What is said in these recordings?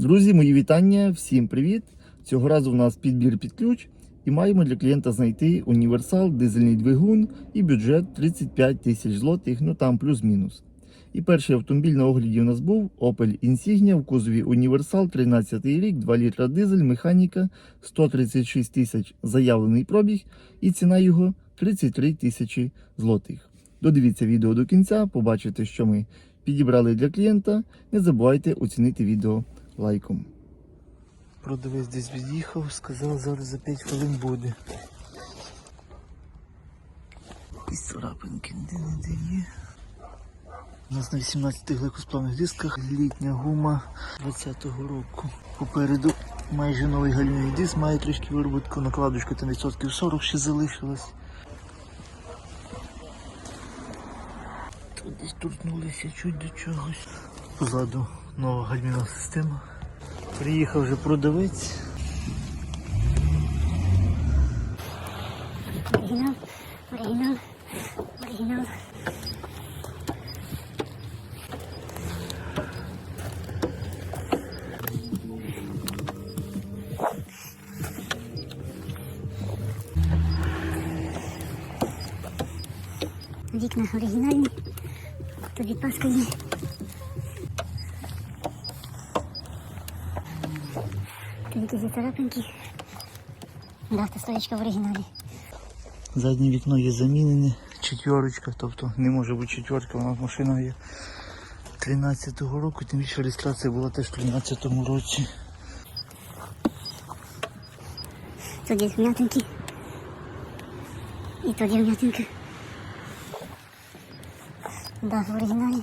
Друзі, мої вітання, всім привіт! Цього разу в нас підбір під ключ і маємо для клієнта знайти універсал, дизельний двигун і бюджет 35 тисяч злотих, ну там плюс-мінус. І перший автомобіль на огляді у нас був Opel Insignia в кузові Універсал 13 рік, 2 літра дизель, механіка, 136 тисяч заявлений пробіг і ціна його 33 тисячі злотих. Додивіться відео до кінця, побачите, що ми підібрали для клієнта. Не забувайте оцінити відео лайком. Продавець десь від'їхав, сказав, зараз за 5 хвилин буде. Якісь царапинки де-не-де є. У нас на 18 гликосплавних дисках літня гума 20-го року. Попереду майже новий гальмівний диск, має трішки виробітку, накладочка там відсотків 40 ще залишилась. Тут десь торкнулися чуть до чогось. Позаду нова гальмівна система. Приїхав вже продавець. Оригінал, оригінал, оригінал. Вікна оригінальні. Тут відпаска є. Якісь є царапинки. Дата стоячка в оригіналі. Заднє вікно є замінене, четверочка, тобто не може бути четверка, у нас машина є 13-го року, тим більше реєстрація була теж в 13-му році. Тут є вмятинки. І тут є вмятинка. Да, в оригіналі.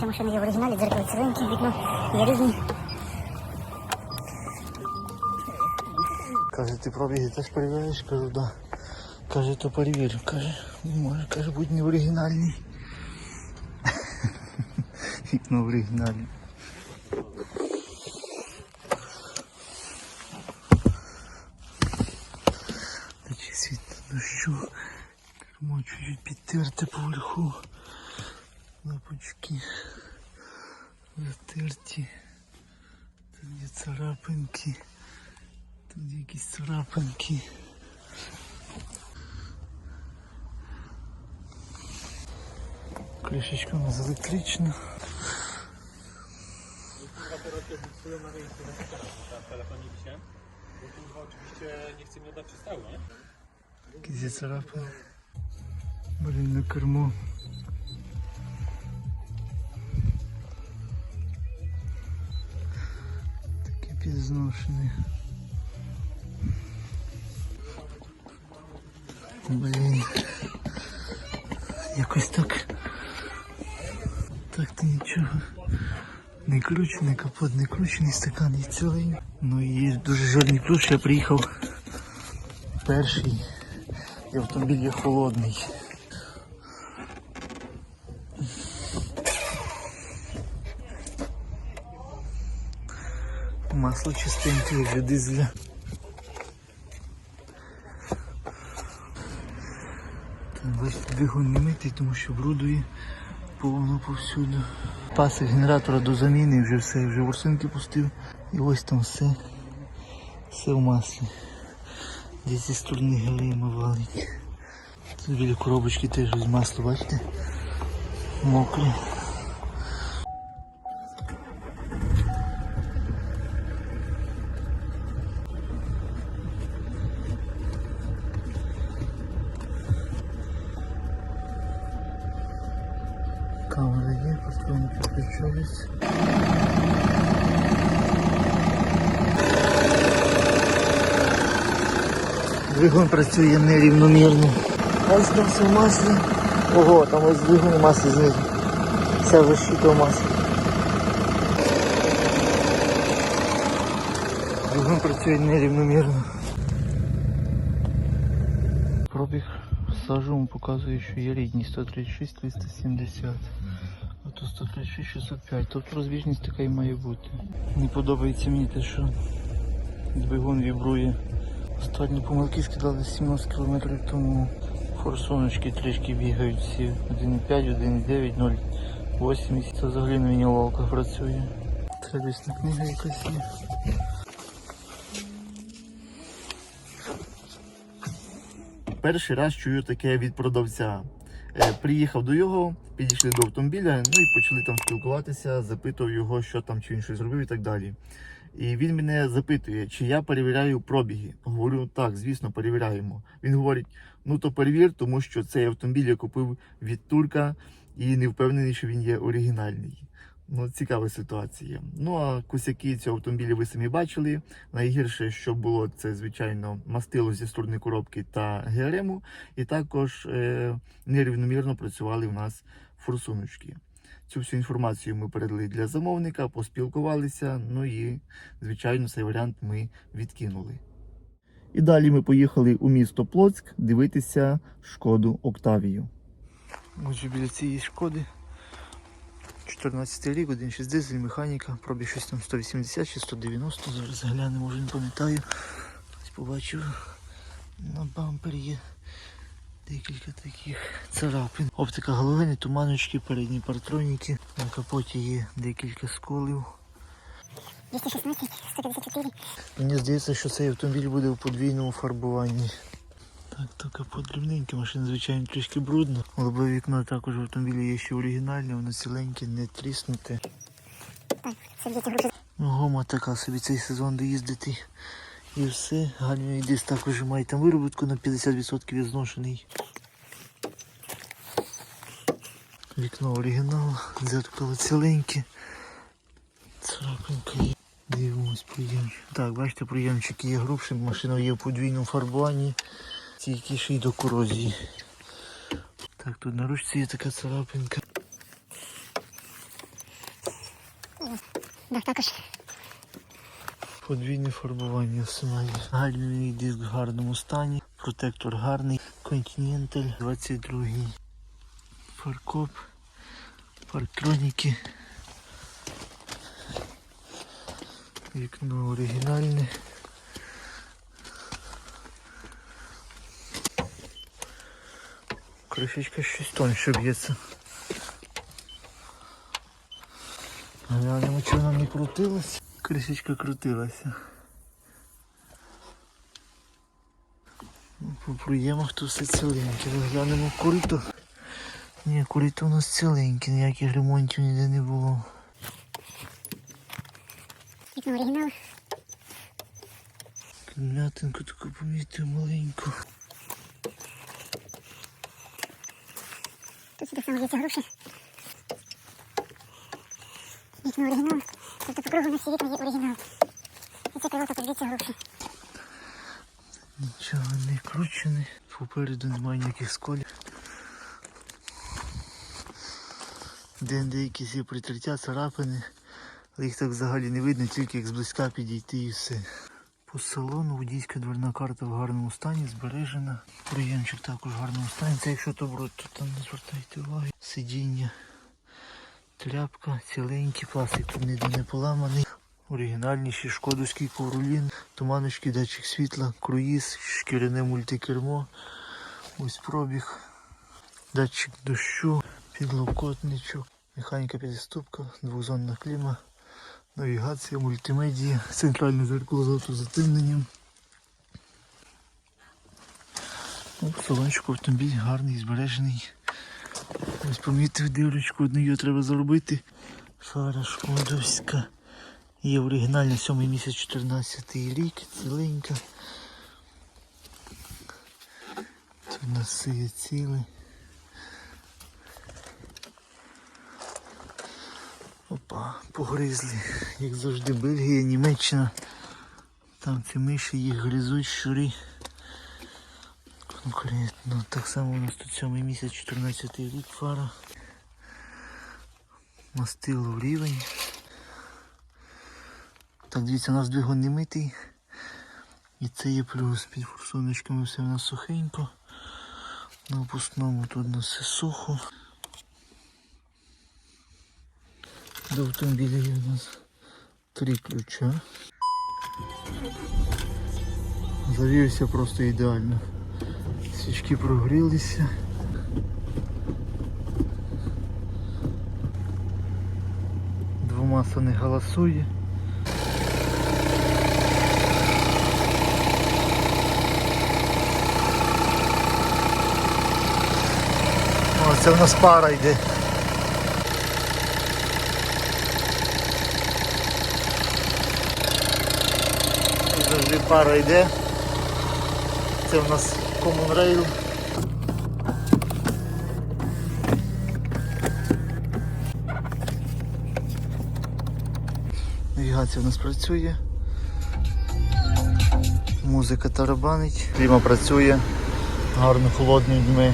Вся машина є в оригіналі, дзеркало ціленькі, вікно є різні. Каже, ти пробіги теж перевіряєш? Кажу, да. Каже, то перевірю. Каже, не може, каже, будь не в оригінальній. Вікно в оригіналі. Тече світ дощу. Кермо чуть-чуть підтерте поверху. Лапочки затерті. Тут є царапинки. Тут якісь царапинки. Кришечка у нас електрична. Якісь царапини. Блін, на кермо. Таке підзношене. Блін. Якось так. Так то нічого. Не кручений капот, не кручений стакан і цілий. Ну і дуже жирний плюс, я приїхав перший. І автомобіль є холодний. Масло чистеньке, як дизеля. Там бачите, двигун не митий, тому що брудує повно повсюду. Паси генератора до заміни, вже все, вже ворсинки пустив. І ось там все. Все в маслі. Десь зі сторони гелема валить. Біля коробочки теж ось масло, бачите? Мокре. Постійно підключилась. Двигун працює нерівномірно. Ось там все в маслі. Ого, там ось двигун маслі знизу. Вся защита в маслі. Двигун працює нерівномірно. Пробіг сажу показує, що є рідні 136 370. А то 136 605. Тобто розбіжність така і має бути. Не подобається мені те, що двигун вібрує. Останні помилки скидали 17 км тому. Форсуночки трішки бігають всі 1,5, 1,9, 0,80. Це взагалі на мінімалках працює. Десь книга якась є. Перший раз чую таке від продавця. Е, Приїхав до його, підійшли до автомобіля, ну і почали там спілкуватися, запитував його, що там, чи він щось зробив і так далі. І він мене запитує, чи я перевіряю пробіги. Говорю, так, звісно, перевіряємо. Він говорить: ну то перевір, тому що цей автомобіль я купив від турка і не впевнений, що він є оригінальний. Ну, цікава ситуація. Ну а косяки цього автомобіля ви самі бачили. Найгірше, що було, це звичайно мастило зі сторони коробки та ГРМу, і також е, нерівномірно працювали в нас форсуночки. Цю всю інформацію ми передали для замовника, поспілкувалися. Ну і звичайно, цей варіант ми відкинули. І далі ми поїхали у місто Плоцьк дивитися шкоду Октавію. Отже, біля цієї шкоди 14 рік, 1.6 дизель, механіка, пробіг щось там 180 чи 190, зараз глянемо, може не пам'ятаю. Ось побачив на бампері є декілька таких царапин. Оптика головини, туманочки, передні партроніки. На капоті є декілька сколів. 216, 154. Мені здається, що цей автомобіль буде в подвійному фарбуванні. Так, то капот дрібненький, машина, звичайно, трішки брудна. Лобове вікно також в автомобілі є ще оригінальне, воно ціленьке, не тріснуте. Ну, гома така собі цей сезон доїздити. І все. Гальмівний диск також має там виробітку на 50% зношений. Вікно оригінал, дзеркало ціленьке. Царапинка є. Дивимось приємчик. Так, бачите, приємчик є грубшим, машина є в подвійному фарбуванні, тільки ще й до корозії. Так, тут на ручці є така царапинка. Так, також. Подвійне фарбування має. Гальмівний диск в гарному стані, протектор гарний, Continental 22. Фаркоп, парктроніки. Вікно оригінальне. Кришечка щось тоньше б'ється. Глянемо, чи вона не крутилась. Кришечка крутилася. Ну, По проємах то все ціленьке. Розглянемо курито. Ні, курито у нас ціленьке, ніяких ремонтів ніде не було. Оригінал. М'ятинку таку помітив маленьку. Тут так само діти груші. Вікно оригінал. Тобто по кругу на всі вікна є оригінал. І це крило також діти груші. Нічого не кручене. Попереду немає ніяких сколів. Де деякі є притертя, царапини. Їх так взагалі не видно, тільки як зблизька підійти і все. По салону водійська дверна карта в гарному стані, збережена. Приємчик також в гарному стані. Це якщо то брод, то там не звертайте уваги. Сидіння, тряпка, ціленький, пластик тут ніде не поламаний. Оригінальніший шкодовський ковролін, туманочки, датчик світла, круїз, шкіряне мультикермо. Ось пробіг, датчик дощу, підлокотничок, механіка підступка, двозонна кліма, навігація, мультимедія, центральне зеркало з автозатемненням. Ну, Салончик автомобіль гарний, збережений. Ось помітив дирочку, одну її треба зробити. Фара шкодовська. Є оригінальний 7 місяць 14 рік, ціленька. Тут у нас є ціле. Погризли. Як завжди Бельгія, Німеччина. Там ці миші їх гризуть, щурі. Конкретно. Так само у нас тут 7 місяць 14 рік фара. Мастило в рівень. Так, дивіться, у нас двигун не митий. І це є плюс. Під форсуночками все в нас сухенько. На опусному тут у нас все сухо. До автомобіля є у нас три ключа. Завівся просто ідеально. Свічки прогрілися. Двома не голосує. О, це в нас пара йде. Тут Завжди пара йде. Це в нас Common Rail. Навігація у нас працює. Музика тарабанить. Кліма працює. Гарно холодні дні.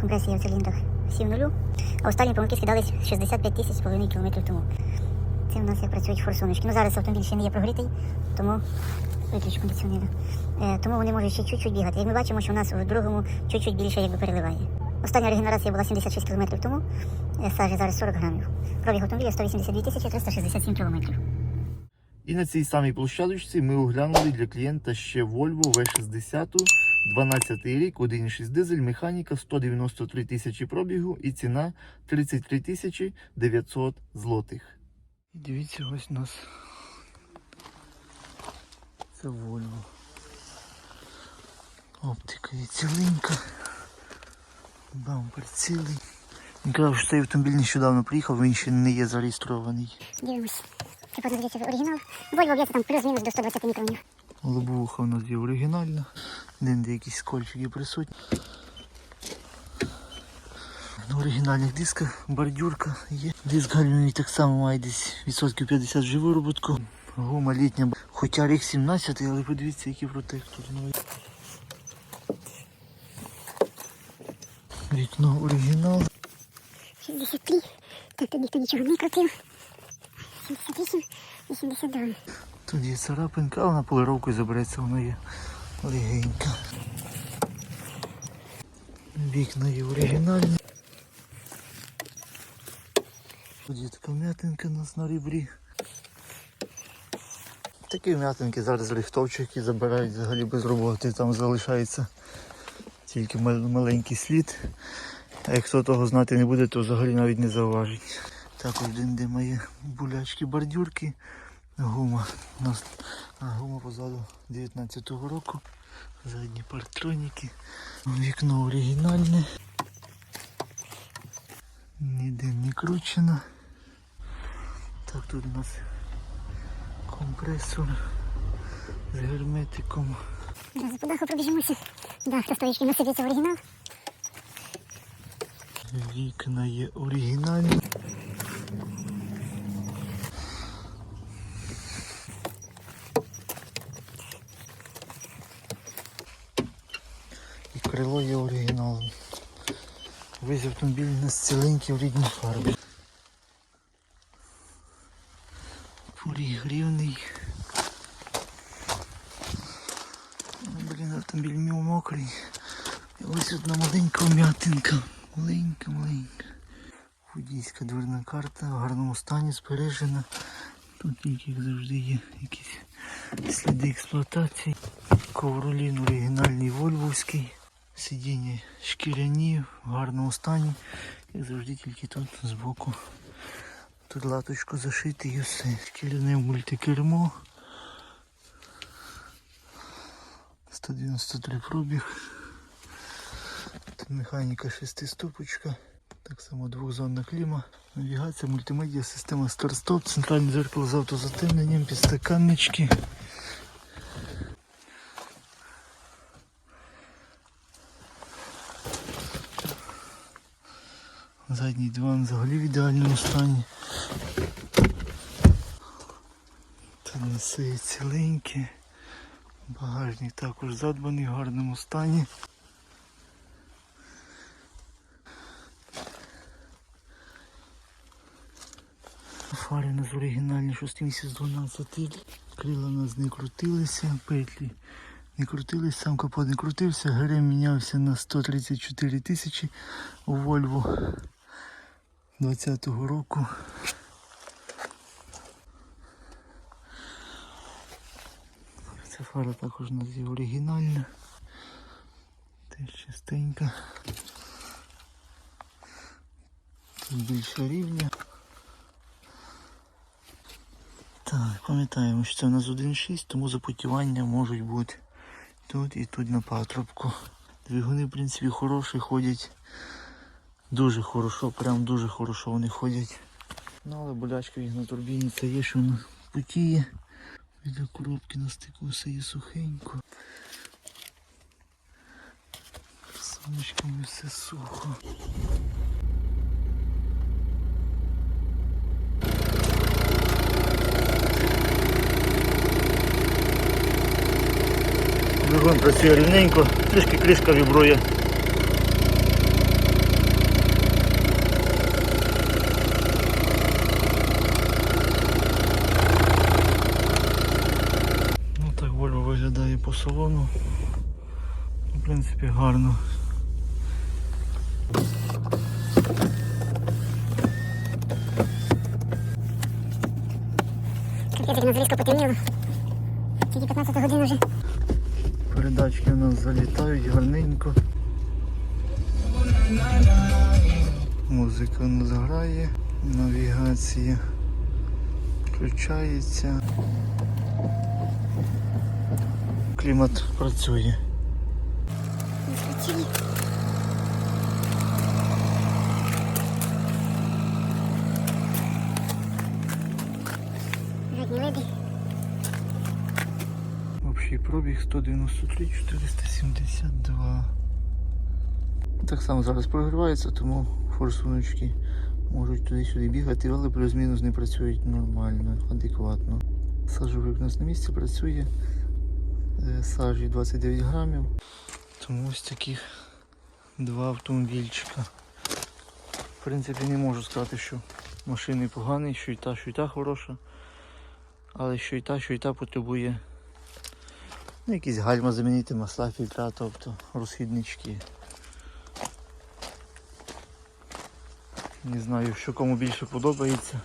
Компресія в циліндрах всі в нулю, а останні помилки скидались 65 тисяч з половиною кілометрів тому. Це в нас як працюють форсуночки. Ну зараз автомобіль ще не є прогрітий, тому виключу кондиціонера. Е, тому вони можуть ще чуть-чуть бігати. Як ми бачимо, що у нас в другому чуть-чуть більше якби переливає. Остання регенерація була 76 кілометрів тому, е, сажі зараз 40 грамів. Пробіг автомобіля 182 тисячі 367 кілометрів. І на цій самій площадочці ми оглянули для клієнта ще Volvo V60, 12 рік, 1,6 дизель, механіка, 193 тисячі пробігу і ціна 33 тисячі 900 злотих. І дивіться, ось у нас це Volvo. Оптика є ціленька. Бампер цілий. Він казав, що цей автомобіль нещодавно приїхав, він ще не є зареєстрований. Дивимось. Це подивіться оригінал. Вольво б'ється там плюс-мінус до 120 мікронів. Лобовуха у нас є оригінальна. Де якісь скольчики присутні. На оригінальних дисках бордюрка є. Диск гальмівний так само має десь відсотків 50 вже вироботку. Гума літня, хоча рік 17, але подивіться, які протектори нові. Вікно оригінал. 63. Так, тут ніхто нічого не крутив. 78, 82. Тут є царапинка, а вона полировкою забереться, воно є легенька. Вікна є оригінальні. Тут є така м'ятинка у нас на ребрі. Такі м'ятинки зараз рихтовчики забирають взагалі без роботи, там залишається тільки маленький слід. А як хто того знати не буде, то взагалі навіть не зауважить. Також де має булячки бордюрки. Гума. У нас а, гума позаду 19-го року. Задні партроніки. Вікно оригінальне. Ніде не кручено. Так, тут у нас компресор з герметиком. Зараз по даху пробіжимося. Да, хрестовички на собі оригінал. Вікна є оригінальні. І крило є оригіналом. Весь автомобіль у нас ціленький в рідній фарбі. Порігрівний. Блін, автомобіль мій мокрий. І ось одна маленька вм'ятинка. Маленька, маленька. Водійська дверна карта в гарному стані збережена. Тут тільки як завжди є якісь сліди експлуатації. Ковролін оригінальний вольвовський. Сидіння шкіряні в гарному стані. Як завжди тільки тут збоку. Тут латочку зашити і все. Шкіряне мультикермо. 193 пробіг. Тут механіка шестиступочка. Так само двохзонна кліма. Навігація, мультимедіа, система старт-стоп, центральне дзеркало з автозатемненням, підстаканнички. Задній диван взагалі в ідеальному стані. Та неси ціленькі. Багажник також задбаний в гарному стані. Фари у нас оригінальні 6 місяць 12 рік. Крила нас не крутилися, петлі не крутились, сам капот не крутився, грим мінявся на 134 тисячі у Volvo 20-го року. Ця фара також у нас є оригінальна, теж чистенька. Тут більше рівня. Так, пам'ятаємо, що це у нас 1.6, тому запутівання можуть бути тут і тут на патрубку. Двигуни, в принципі, хороші, ходять дуже хорошо, прям дуже хорошо вони ходять. Ну, але болячка їх на турбіні це є, що вона потіє. Біля коробки на стику все є сухенько. Сонечками все сухо. Двигун працює рівненько, трішки кришка вібрує. Ну так Volvo виглядає по салону. В принципі гарно. Як різко потемніло. Тільки 15 годин вже. Передачки у нас залітають гарненько. Музика у нас грає, навігація включається. Клімат працює. Включили. Задні Общий пробіг 193 472. Так само зараз прогрівається, тому форсуночки можуть туди-сюди бігати, але плюс-мінус не працюють нормально, адекватно. Сажовик у нас на місці працює. Е, Сажі 29 грамів. Тому ось таких два автомобільчика. В принципі, не можу сказати, що машини погані, що і та, що і та хороша. Але що і та, що і та потребує Ну, якісь гальма замінити, масла, фільтра, тобто розхіднички. Не знаю, що кому більше подобається.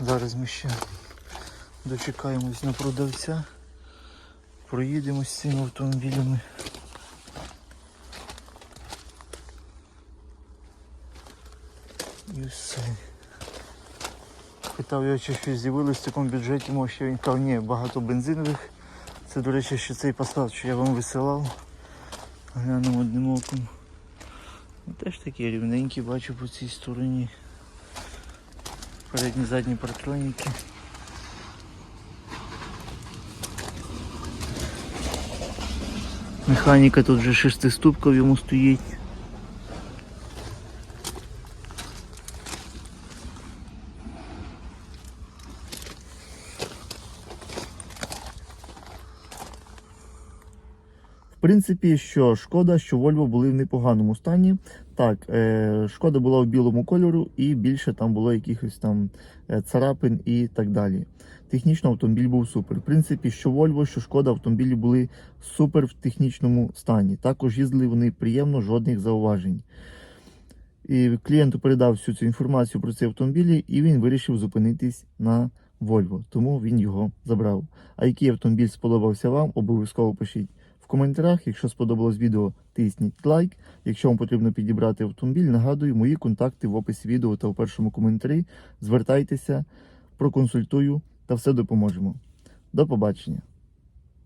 Зараз ми ще дочекаємось на продавця. Проїдемось з цими автомобілями. І все. Питав його, чи щось з'явилось в такому бюджеті, може ще він казав, ні, багато бензинових. Це, до речі, ще цей посад, що я вам висилав. Глянемо одним оком. Ну, Теж такі рівненькі бачу по цій стороні. Передні задні партроніки. Механіка тут вже шестиступка в йому стоїть. Принципі, що шкода, що Volvo були в непоганому стані. Так, е, шкода була в білому кольору і більше там було якихось там е, царапин і так далі. Технічно автомобіль був супер. В принципі, що Volvo, що шкода, автомобілі були супер в технічному стані. Також їздили вони приємно, жодних зауважень. І клієнту передав всю цю інформацію про ці автомобілі, і він вирішив зупинитись на Volvo, тому він його забрав. А який автомобіль сподобався вам, обов'язково пишіть коментарях. Якщо сподобалось відео, тисніть лайк. Якщо вам потрібно підібрати автомобіль, нагадую, мої контакти в описі відео та в першому коментарі. Звертайтеся, проконсультую та все допоможемо. До побачення.